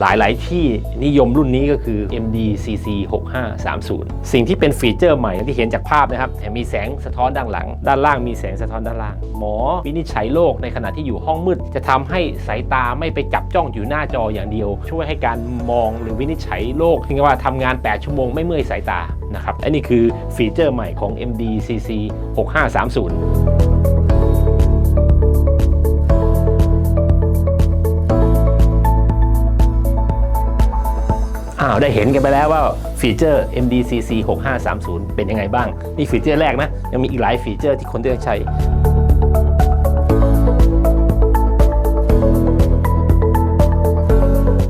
หลายๆ ที่นิยมรุ่นนี้ก็คือ MDCC 6530 สิ่งที่เป็นฟีเจอร์ใหม่ที่เห็นจากภาพนะครับมีแสงสะท้อนด้านหลัง ด้านล่างมีแสงสะท้อนด้านล่าง หมอวินิจฉัยโรคในขณะที่อยู่ห้องมืด จะทำให้สายตาไม่ไปจับจ้องอยู่หน้าจออย่างเดียว ช่วยให้การมองหรือวินิจฉัยโรคที่เรียกว่าทำงาน 8 ชั่วโมงไม่เมื่อยสายตานะครับอันนี้คือฟีเจอร์ใหม่ของ MDCC 6530าวได้เห็นกันไปแล้วว่าฟีเจอร์ MDCC 6530 เป็นยังไงบ้าง นี่ฟีเจอร์แรกนะ ยังมีอีกหลายฟีเจอร์ที่คนต้องใช้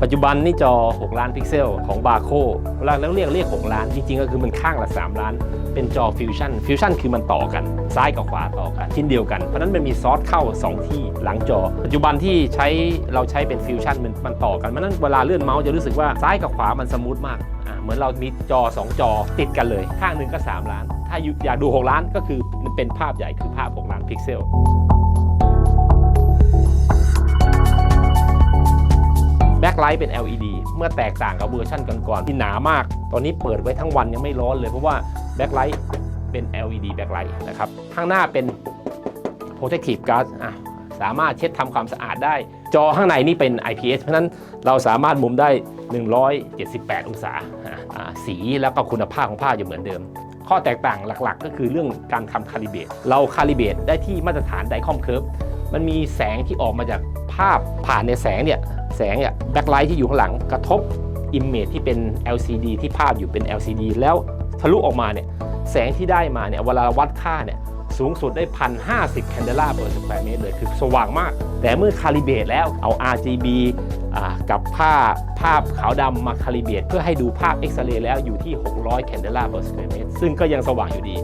ปัจจุบันนี่จอ 6 ล้านพิกเซลของบาโคเวลาเราเรียกเรียก 6 ล้าน จริงๆ ก็คือมันข้างละ 3 ล้าน เป็นจอฟิวชั่นฟิวชั่นคือมันต่อกัน ซ้ายกับขวาต่อกันชิ้นเดียวกัน เพราะนั้นมันมีซอสเข้า 2 ที่หลังจอ ปัจจุบันที่ใช้เราใช้เป็นฟิวชั่นมันมันต่อกันเพราะฉะนั้นเวลาเลื่อนเมาส์จะรู้สึกว่าซ้ายกับขวามันสมูทมากอ่าเหมือนเรามีจอ 2 จอติดกันเลย ข้างหนึ่งก็ 3 ล้าน ถ้าอยากดู 6 ล้านก็คือมันเป็นภาพใหญ่คือภาพ 6 ล้านพิกเซล ไลท์เป็น LED เมื่อแตกต่างกับเวอร์ชันก่อนๆที่หนามาก ตอนนี้เปิดไว้ทั้งวันยังไม่ร้อนเลย เพราะว่าแบ็คไลท์เป็น LED แบ็คไลท์นะครับข้างหน้าเป็น protective glass อะสามารถเช็ดทำความสะอาดได้ จอข้างในนี่เป็น IPS เพราะนั้นเราสามารถมุมได้ 178 องศา สีแล้วก็คุณภาพของภาพอยู่เหมือนเดิม ข้อแตกต่างหลักๆ ก็คือเรื่องการทำคาลิเบต เราคาลิเบตได้ที่มาตรฐานไดคอมเคิร์ฟมันมีแสงที่ออกมาจากภาพผ่านในแสงเนี่ย แสงเนี่ยแบ็คไลท์ที่อยู่ข้างหลังกระทบอิมเมจที่เป็น LCD ที่ภาพอยู่เป็น LCD แล้วทะลุออกมาเนี่ยแสงที่ได้มาเนี่ยเวลาวัดค่าเนี่ยสูงสุดได้ 1,050 แคนเดล่าเปอร์สแควร์เมตรเลย คือสว่างมาก แต่เมื่อคาลิเบตแล้วเอา RGB กับภาพภาพขาวดำมาคาลิเบตเพื่อให้ดูภาพเอ็กซเรย์แล้วอยู่ที่ 600 แคนเดล่าเปอร์สแควร์เมตรซึ่งก็ยังสว่างอยู่ดี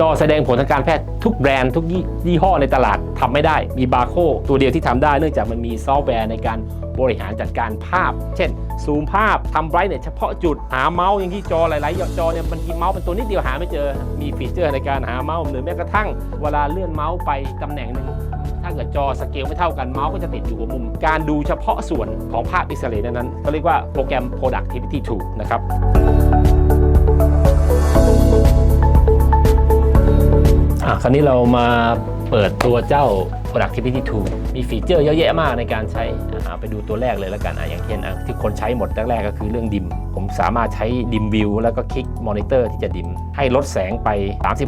จอแสดงผลทางการแพทย์ทุกแบรนด์ทุกยี่ยี่ห้อในตลาดทำไม่ได้ มีบาร์โคตัวเดียวที่ทำได้เนื่องจากมันมีซอฟต์แวร์ในการบริหารจัดการภาพ เช่น ซูมภาพทำไบรท์เนี่ยเฉพาะจุดหาเมาส์อย่างที่จอหลายๆจอเนี่ยบางทีเมาส์เป็นตัวนิดเดียวหาไม่เจอ มีฟีเจอร์ในการหาเมาส์หรือแม้กระทั่งเวลาเลื่อนเมาส์ไปตำแหน่งหนึ่งถ้าเกิดจอสเกลไม่เท่ากันเมาส์ก็จะติดอยู่หัวมุม การดูเฉพาะส่วนของภาพอิสรย์นั้นก็เรียกว่าโปรแกรม productivity tool นะครับ อะคราวนี้เรามาเปิดตัวเจ้า productivity tool มีฟีเจอร์เยอะแยะมากในการใช้อ่าไปดูตัวแรกเลยแล้วกันอะอย่างเช่นอะที่คนใช้หมดแรกๆก็คือเรื่องดิม ผมสามารถใช้ดิมวิวแล้วก็คลิกมอนิเตอร์ที่จะดิม ให้ลดแสงไป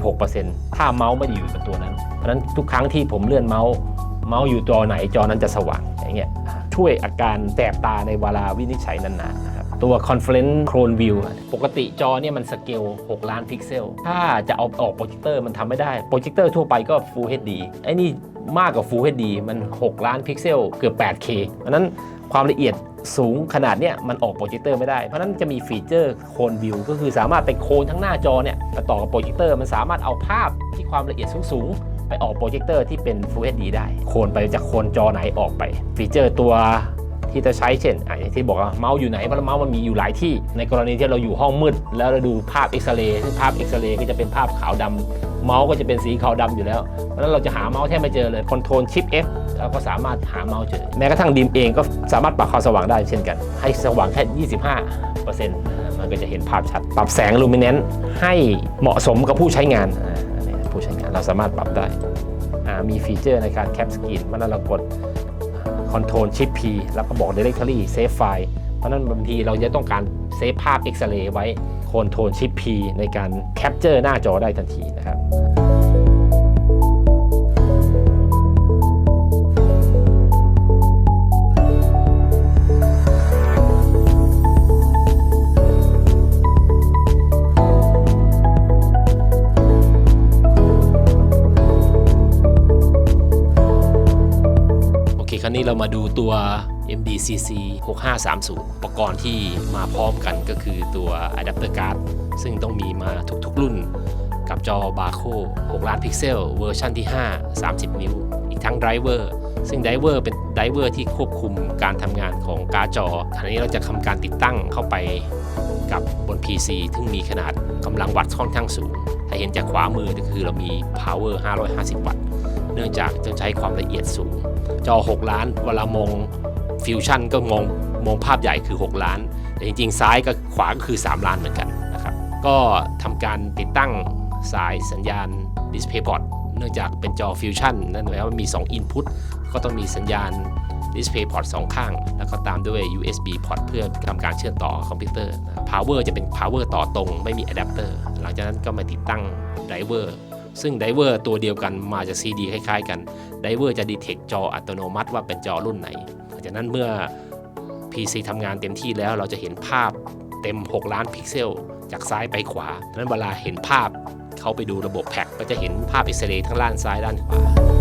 36%ถ้าเมาส์ไม่ได้อยู่กับตัวนั้น เพราะฉะนั้นทุกครั้งที่ผมเลื่อนเมาส์เมาส์อยู่จอไหนจอนั้นจะสว่างอย่างเงี้ยช่วยอาการแสบตาในเวลาวินิจฉัยนานๆ ตัว Conference Clone View ปกติจอเนี่ยมันสเกล 6 ล้านพิกเซล ถ้าจะเอาออกโปรเจคเตอร์มันทำไม่ได้ โปรเจคเตอร์ทั่วไปก็ Full HD ไอ้นี่มากกว่า Full HD มัน 6 ล้านพิกเซลเกือบ 8K เพราะนั้นความละเอียดสูงขนาดเนี้ยมันออกโปรเจคเตอร์ไม่ได้ เพราะนั้นจะมีฟีเจอร์โคนวิวก็คือสามารถไปโคนทั้งหน้าจอเนี่ยมาต่อกับโปรเจคเตอร์มันสามารถเอาภาพที่ความละเอียดสูงๆไปออกโปรเจคเตอร์ที่เป็น Full HD ได้ โคนไปจากโคนจอไหนออกไป ฟีเจอร์ตัว ที่จะใช้เช่นอะอย่างที่บอกว่าเมาส์อยู่ไหนเพราะเมาส์มันมีอยู่หลายที่ ในกรณีที่เราอยู่ห้องมืด แล้วเราดูภาพเอ็กซเรย์ซึ่งภาพเอ็กซเรย์ก็จะเป็นภาพขาวดำเมาส์ก็จะเป็นสีขาวดำอยู่แล้ว เพราะฉะนั้นเราจะหาเมาส์แทบไม่เจอเลยคอนโทรลชิป F เราก็สามารถหาเมาส์เจอ แม้กระทั่งดิมเองก็สามารถปรับความสว่างได้เช่นกัน ให้สว่างแค่ 25%มันก็จะเห็นภาพชัด ปรับแสงลูมิเนนต์ให้เหมาะสมกับผู้ใช้งานผู้ใช้งานเราสามารถปรับได้มีฟีเจอร์ในการแคปสกรีนเมื่อเรากด คอนโทรลชิป P แล้วก็บอก Directory Save File เพราะนั้นบางทีเราจะต้องการเซฟภาพเอ็กซเรย์ไว้คอนโทรลชิป P ในการแคปเจอร์หน้าจอได้ทันทีนะครับ เราวนี้เรามาดูตัว MDCC 6530 อุปกรณ์ที่มาพร้อมกันก็คือตัว Adapter Card ซึ่งต้องมีมาทุกๆรุ่น กับจอบาโค6ล้านพิกเซล เวอร์ชันที่ 5 30 นิ้ว อีกทั้งไดรเวอร์ซึ่งไดรเวอร์เป็นไดรเวอร์ที่ควบคุมการทำงานของการ์ดจอคราวนี้เราจะทำการติดตั้งเข้าไปกับบน PC ซึ่งมีขนาดกำลังวัดค่อนข้างสูง ถ้าเห็นจากขวามือก็คือเรามี power 550 วัตต์ เนื่องจากจะใช้ความละเอียดสูง จอ 6 ล้านเวลามองฟิวชั่นก็มองมองภาพใหญ่คือ 6 ล้าน แต่จริงๆ ซ้ายกับขวาก็คือ 3 ล้านเหมือนกันนะครับ ก็ทำการติดตั้งสายสัญญาณ DisplayPort เนื่องจากเป็นจอฟิวชั่นนั่นหมายวามว่ามี 2 Input ก็ต้องมีสัญญาณ DisplayPort สองข้าง แล้วก็ตามด้วย USB port เพื่อทำการเชื่อมต่อคอมพิวเตอร์ Power จะเป็น Power ต่อตรงไม่มีอะแดปเตอร์หลังจากนั้นก็มาติดตั้งไดรเวอร์ ซึ่งไดเวอร์ตัวเดียวกันมาจาก CD คล้ายๆกันไดเวอร์จะดีเทคจออัตโนมัติว่าเป็นจอรุ่นไหนหลังจากนั้นเมื่อ PC ทำงานเต็มที่แล้วเราจะเห็นภาพเต็ม 6 ล้านพิกเซล จากซ้ายไปขวาดังนั้นเวลาเห็นภาพเขาไปดูระบบแพ็กก็จะเห็นภาพอิสเรย์ทั้งด้านซ้ายด้านขวา